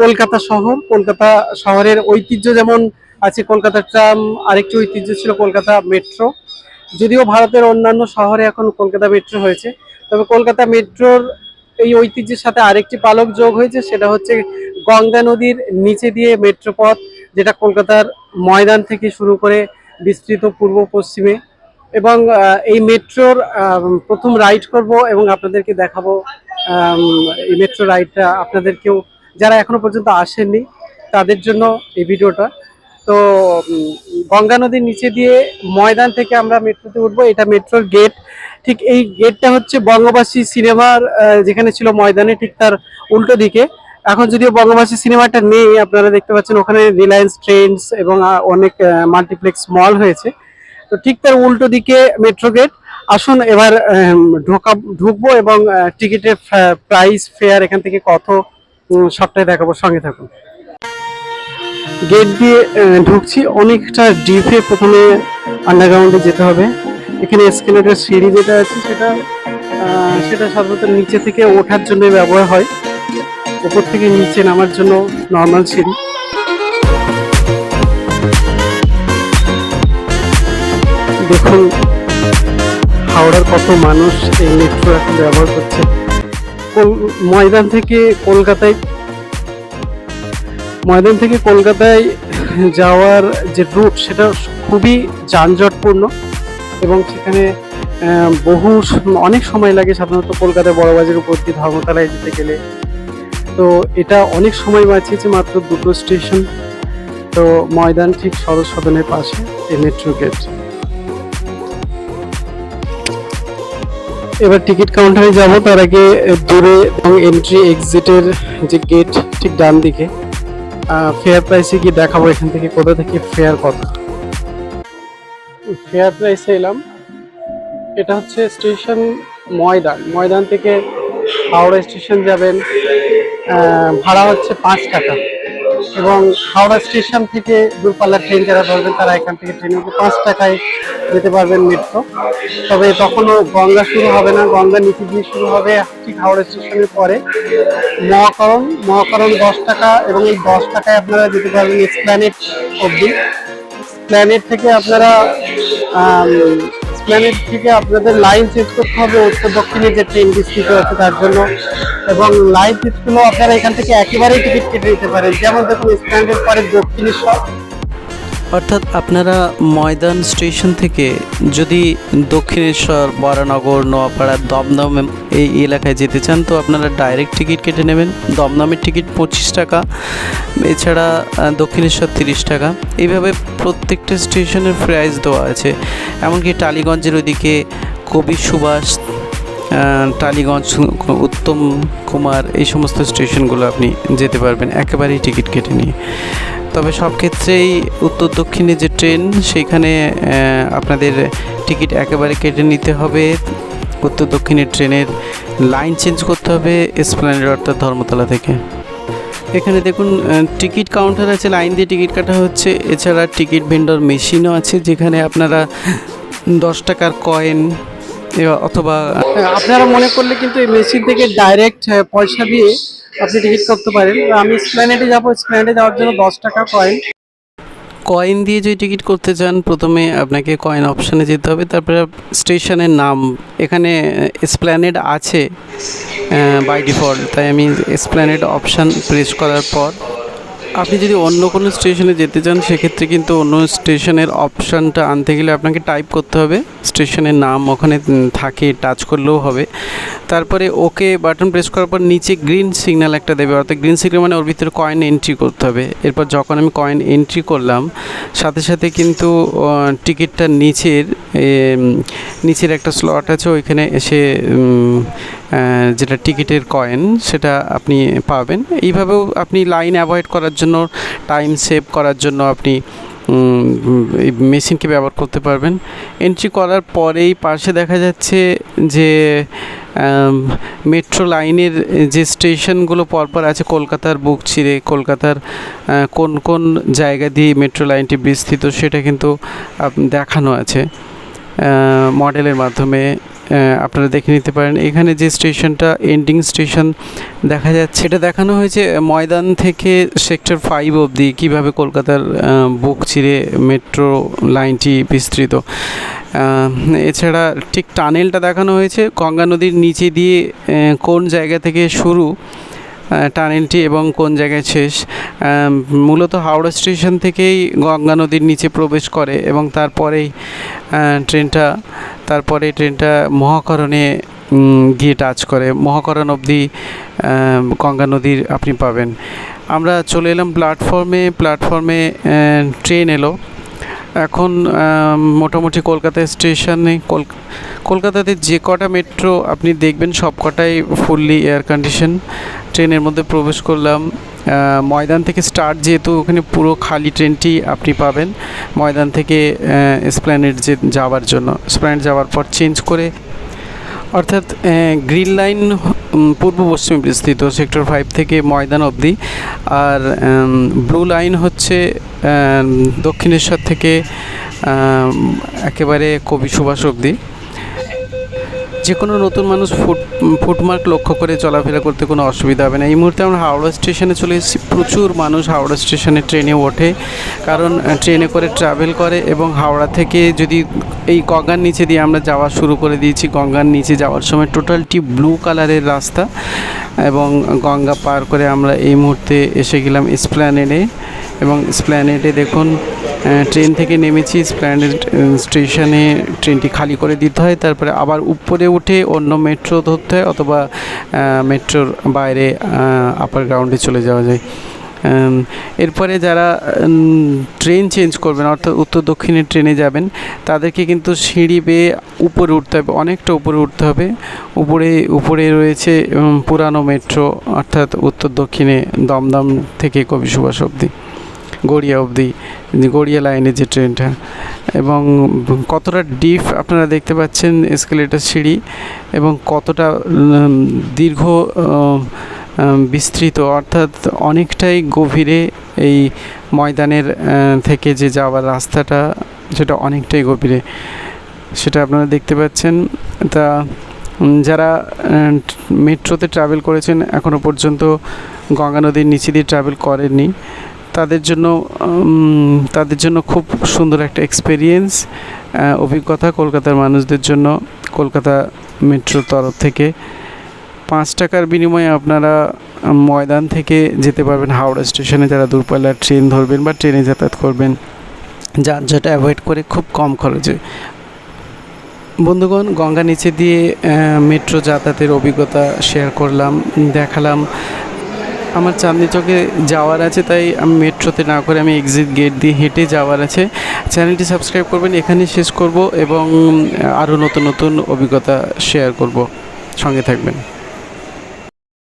কলকাতা শহর, কলকাতা শহরের ঐতিহ্য যেমন আছে কলকাতা ট্রাম আরেকটি ঐতিহ্য ছিল কলকাতা মেট্রো। যদিও ভারতের অন্যান্য শহরে এখন কলকাতা মেট্রো হয়েছে, তবে কলকাতা মেট্রোর এই ঐতিহ্যের সাথে আরেকটি পালক যোগ হয়েছে, সেটা হচ্ছে গঙ্গা নদীর নিচে দিয়ে মেট্রো পথ, যেটা কলকাতার ময়দান থেকে শুরু করে বিস্তৃত পূর্ব পশ্চিমে। এবং এই মেট্রোর প্রথম রাইড করব এবং আপনাদেরকে দেখাবো এই মেট্রো রাইডটা আপনাদেরকেও যারা এখনও পর্যন্ত আসেননি, তাদের জন্য এই ভিডিওটা। তো গঙ্গা নদীর নিচে দিয়ে ময়দান থেকে আমরা মেট্রোতে উঠবো। এটা মেট্রোর গেট। ঠিক এই গেটটা হচ্ছে বঙ্গবাসী সিনেমার যেখানে ছিল ময়দানে ঠিক তার উল্টো দিকে। এখন যদিও বঙ্গবাসী সিনেমাটা নেই, আপনারা দেখতে পাচ্ছেন ওখানে রিলায়েন্স ট্রেন্ডস এবং অনেক মাল্টিপ্লেক্স মল হয়েছে। তো ঠিক তার উল্টো দিকে মেট্রো গেট। আসুন এবার ঢোকা, ঢুকবো এবং টিকিটের প্রাইস ফেয়ার এখান থেকে কত সবটাই দেখাবো, সঙ্গে থাকুন। গেট দিয়ে ঢুকছি। অনেকটা ডিপে প্রথমে আন্ডারগ্রাউন্ডে যেতে হবে। এখানে এসকেলেটর সিঁড়ি যেটা আছে, সেটা সেটা সাধারণত নিচে থেকে ওঠার জন্য ব্যবহার হয়। উপর থেকে নিচে নামার জন্য নর্মাল সিঁড়ি। দেখুন, হাওড়ার কত মানুষ এই মেট্রো এখন ব্যবহার করছে। ময়দান থেকে কলকাতায় ময়দান থেকে কলকাতায় যাওয়ার যে রুট সেটা খুবই যানজটপূর্ণ এবং সেখানে বহু অনেক সময় লাগে সাধারণত কলকাতায় বড়বাজারের উপর দিয়ে ধর্মতলায় যেতে গেলে। তো এটা অনেক সময় বাঁচিয়েছে মাত্র দুটো স্টেশন তো ময়দান ঠিক সরজ সদনের পাশে, এই মেট্রো গেট এবার টিকিট কাউন্টারে যাব, তার আগে দূরে এবং এন্ট্রি এক্সিটের যে গেট ঠিক ডান দিকে ফেয়ার প্রাইসে কি দেখাবো এখান থেকে কোথা থেকে ফেয়ার কত। ফেয়ার প্রাইসে এলাম। এটা হচ্ছে স্টেশন ময়দান। ময়দান থেকে হাওড়া স্টেশন যাবেন ভাড়া হচ্ছে পাঁচ টাকা। এবং হাওড়া স্টেশন থেকে দূরপাল্লার ট্রেন যারা ধরবেন, তারা এখান থেকে ট্রেনে পাঁচ টাকায় যেতে পারবেন মেট্রো তবে তখনও গঙ্গা শুরু হবে না, গঙ্গা নিচে দিয়ে শুরু হবে ঠিক হাওড়া স্টেশনের পরে। মহাকরণ মহাকরণ দশ টাকা এবং এই দশ টাকায় আপনারা যেতে পারবেন এক্সপ্ল্যানেট অবধি। প্ল্যানেট থেকে আপনারা প্ল্যানেট থেকে আপনাদের লাইন চেঞ্জ করতে হবে, উত্তর দক্ষিণে যে ট্রেন বিস্তৃত আছে তার জন্য। এবং লাইন চেঞ্জগুলো আপনারা এখান থেকে একেবারেই টিকিট কেটে নিতে পারেন। যেমন দেখুন, স্ট্যান্ডের পরে দক্ষিণেশ্বর। অর্থাৎ আপনারা ময়দান স্টেশন থেকে যদি দক্ষিণেশ্বর, বরানগর, নোয়াপাড়া, দমদম এই এলাকায় যেতে চান, তো আপনারা ডাইরেক্ট টিকিট কেটে নেবেন। দমদমের টিকিট পঁচিশ টাকা, এছাড়া দক্ষিণেশ্বর তিরিশ টাকা। এইভাবে প্রত্যেকটা স্টেশনের প্রাইস দেওয়া আছে। এমনকি টালিগঞ্জের ওইদিকে কবি সুভাষ টালিগঞ্জ, উত্তম কুমার, এই সমস্ত স্টেশনগুলো আপনি যেতে পারবেন। একেবারেই টিকিট কেটে নিয়ে। তবে সব ক্ষেত্রেই উত্তর দক্ষিণে যে ট্রেন সেইখানে আপনাদের টিকিট একেবারে কেটে নিতে হবে। উত্তর দক্ষিণের ট্রেনের লাইন চেঞ্জ করতে হবে এসপ্ল্যানেড অর্থাৎ ধর্মতলা থেকে। এখানে দেখুন টিকিট কাউন্টার আছে, লাইন দিয়ে টিকিট কাটা হচ্ছে। এছাড়া টিকিট ভেন্ডর মেশিনও আছে, যেখানে আপনারা দশ টাকার কয়েন অথবা, আপনারা মনে করলে কিন্তু এই মেশিন থেকে ডাইরেক্ট পয়সা দিয়ে আপনি টিকিট করতে পারেন। আমি স্প্ল্যানেটে যাব স্প্ল্যানেটে যাওয়ার জন্য দশ টাকা কয়েন কয়েন দিয়ে যদি টিকিট করতে চান, প্রথমে আপনাকে কয়েন অপশানে যেতে হবে। তারপরে স্টেশনের নাম। এখানে স্প্ল্যানেড আছে বাই ডিফল্ট তাই আমি স্প্ল্যানেড অপশান প্রেস করার পর আপনি যদি অন্য কোনো স্টেশনে যেতে চান, সেক্ষেত্রে কিন্তু অন্য স্টেশনের অপশানটা আনতে গেলে আপনাকে টাইপ করতে হবে। স্টেশনের নাম ওখানে থাকে, টাচ করলেও হবে। তারপরে ওকে বাটন প্রেস করার পর নিচে গ্রিন সিগন্যাল একটা দেবে। অর্থাৎ গ্রিন সিগন্যাল মানে ওর ভিতরে কয়েন এন্ট্রি করতে হবে। এরপর যখন আমি কয়েন এন্ট্রি করলাম, সাথে সাথে কিন্তু টিকিটটা নিচের নিচের একটা স্লট আছে, ওইখানে এসে যেটা টিকিটের কয়েন সেটা আপনি পাবেন। এইভাবেও আপনি লাইন অ্যাভয়েড করার জন্য টাইম সেভ করার জন্য আপনি এই মেশিনকে ব্যবহার করতে পারবেন। এন্ট্রি করার পরেই পাশে দেখা যাচ্ছে যে মেট্রো লাইনের যে স্টেশনগুলো পরপর আছে, কলকাতার বুক ছিঁড়ে কলকাতার কোন কোন জায়গা দিয়ে মেট্রো লাইনটি বিস্তৃত, সেটা কিন্তু দেখানো আছে। মডেলের মাধ্যমে আপনারা দেখে নিতে পারেন। এখানে যে স্টেশনটা এন্ডিং স্টেশন দেখা যাচ্ছে, এটা দেখানো হয়েছে ময়দান থেকে সেক্টর ফাইভ অবধি, কীভাবে কলকাতার বুক চিরে মেট্রো লাইনটি বিস্তৃত। এছাড়া ঠিক টানেলটা দেখানো হয়েছে, গঙ্গা নদীর নিচে দিয়ে কোন জায়গা থেকে শুরু টানেলটি এবং কোন জায়গায় শেষ। মূলত হাওড়া স্টেশন থেকেই গঙ্গা নদীর নিচে প্রবেশ করে এবং তারপরেই ট্রেনটা তারপরে ট্রেনটা মহাকরণে গিয়ে টাচ করে। মহাকরণ অবধি গঙ্গা নদীর আপনি পাবেন। আমরা চলে এলাম প্ল্যাটফর্মে প্ল্যাটফর্মে ট্রেন এলো। এখন মোটামুটি কলকাতা স্টেশনে, কল- কলকাতাতে যে কটা মেট্রো আপনি দেখবেন সব কটাই ফুললি এয়ার কন্ডিশন ট্রেনের মধ্যে প্রবেশ করলাম। ময়দান থেকে স্টার্ট যেহেতু ওখানে পুরো খালি ট্রেনটি আপনি পাবেন। ময়দান থেকে স্প্ল্যানেট যে যাওয়ার জন্য। স্প্ল্যানেট যাওয়ার পর চেঞ্জ করে অর্থাৎ গ্রিন লাইন পূর্ব পশ্চিমে বিস্তৃত সেক্টর ফাইভ থেকে ময়দান অবধি। আর ব্লু লাইন হচ্ছে দক্ষিণেশ্বর থেকে একেবারে কবি সুভাষ অবধি। যে কোনো নতুন মানুষ ফুট ফুটমার্ক লক্ষ্য করে চলাফেরা করতে কোনো অসুবিধা হবে না। এই মুহূর্তে আমরা হাওড়া স্টেশনে চলে এসেছি। প্রচুর মানুষ হাওড়া স্টেশনে ট্রেনে ওঠে। কারণ ট্রেনে করে ট্রাভেল করে এবং হাওড়া থেকে যদি এই গঙ্গার নিচে দিয়ে আমরা যাওয়া শুরু করে দিয়েছি, গঙ্গার নিচে যাওয়ার সময় টোটালটি ব্লু কালারের রাস্তা এবং গঙ্গা পার করে আমরা এই মুহূর্তে এসে গেলাম স্প্ল্যানেডে এবং স্প্ল্যানেডে দেখুন ট্রেন থেকে নেমেছি স্প্ল্যানেড স্টেশনে ট্রেনটি খালি করে দিতে হয়, তারপরে আবার উপরে উঠে অন্য মেট্রো ধরতে হয় অথবা মেট্রোর বাইরে আপার গ্রাউন্ডে চলে যাওয়া যায়। এরপরে যারা ট্রেন চেঞ্জ করবেন, অর্থাৎ উত্তর দক্ষিণের ট্রেনে যাবেন, তাদেরকে কিন্তু সিঁড়ি বেয়ে উপরে উঠতে হবে, অনেকটা উপরে উঠতে হবে। উপরে উপরে রয়েছে পুরানো মেট্রো, অর্থাৎ উত্তর দক্ষিণে দমদম থেকে কবি সুভাষ অবধি। গড়িয়া অবধি গড়িয়া লাইনে যে ট্রেনটা এবং কতটা ডিপ আপনারা দেখতে পাচ্ছেন এসকেলেটার সিঁড়ি এবং কতটা দীর্ঘ বিস্তৃত। অর্থাৎ অনেকটাই গভীরে এই ময়দানের থেকে যে যাওয়ার রাস্তাটা, সেটা অনেকটাই গভীরে। সেটা আপনারা দেখতে পাচ্ছেন। তা যারা মেট্রোতে ট্রাভেল করেছেন এখনও পর্যন্ত গঙ্গা নদীর নিচে দিয়ে ট্রাভেল করেননি। তাদের জন্য তাদের জন্য খুব সুন্দর একটা এক্সপিরিয়েন্স অভিজ্ঞতা কলকাতার মানুষদের জন্য, কলকাতা মেট্রোর তরফ থেকে। পাঁচ টাকার বিনিময়ে আপনারা ময়দান থেকে যেতে পারবেন, হাওড়া স্টেশনে যারা দূরপাল্লার ট্রেন ধরবেন বা ট্রেনে যাতায়াত করবেন, যানজট অ্যাভয়েড করে খুব কম খরচে। বন্ধুগণ, গঙ্গা নিচে দিয়ে মেট্রো যাতায়াতের অভিজ্ঞতা শেয়ার করলাম, দেখালাম। আমার চাঁদনি চকে যাওয়ার আছে, তাই আমি মেট্রোতে না করে আমি এক্সিট গেট দিয়ে হেঁটে যাওয়ার আছে। চ্যানেলটি সাবস্ক্রাইব করবেন এখানে শেষ করব এবং আরও নতুন নতুন অভিজ্ঞতা শেয়ার করব। সঙ্গে থাকবেন।